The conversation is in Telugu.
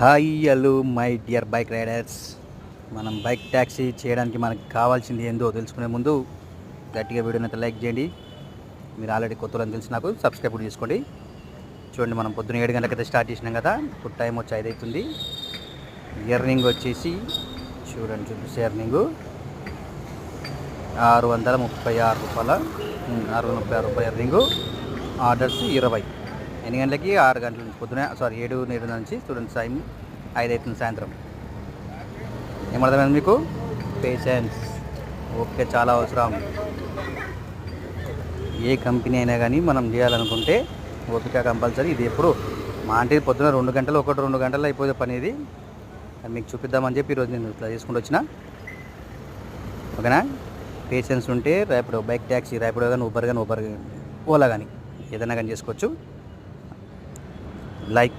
Hi hello my dear bike riders. మనం బైక్ ట్యాక్సీ చేయడానికి మనకు కావాల్సింది ఏందో తెలుసుకునే ముందు గట్టిగా వీడియోని లైక్ చేయండి. మీరు ఆల్రెడీ కొత్తలని తెలిసి నాకు సబ్స్క్రైబ్ కూడా చేసుకోండి. చూడండి మనం పొద్దున్న ఏడు గంటలకైతే స్టార్ట్ చేసినాం కదా ఇప్పుడు టైం వచ్చి ఐదు అవుతుంది. ఇయర్నింగ్ వచ్చేసి చూడండి చూపిస్తే ఇయర్నింగ్. ఆరు వందల ముప్పై ఆరు రూపాయల ఆరు వందల ముప్పై ఆరు రూపాయల ఇయర్నింగ్. ఆర్డర్స్ ఇరవై. ఎన్ని గంటలకి ఆరు గంటల నుంచి పొద్దున సారీ ఏడు ఏడు నుంచి స్టూడెంట్స్ టైం ఐదు అవుతుంది సాయంత్రం. ఏమర్థమైంది మీకు? పేషెన్స్ ఓకే చాలా అవసరం. ఏ కంపెనీ అయినా కానీ మనం చేయాలనుకుంటే ఓపిక కంపల్సరీ. ఇది ఎప్పుడు? మా అంటే పొద్దున రెండు గంటలు ఒకటి రెండు గంటలు అయిపోతే పని ఇది. మీకు చూపిద్దామని చెప్పి ఈరోజు నేను ఇట్లా చేసుకుంటూ వచ్చిన. ఓకేనా? పేషెన్స్ ఉంటే రేపిడో బైక్ ట్యాక్సీ రేపిడో కానీ ఊబర్ కానీ ఊబర్ ఓలా కానీ ఏదైనా కానీ చేసుకోవచ్చు. లైక్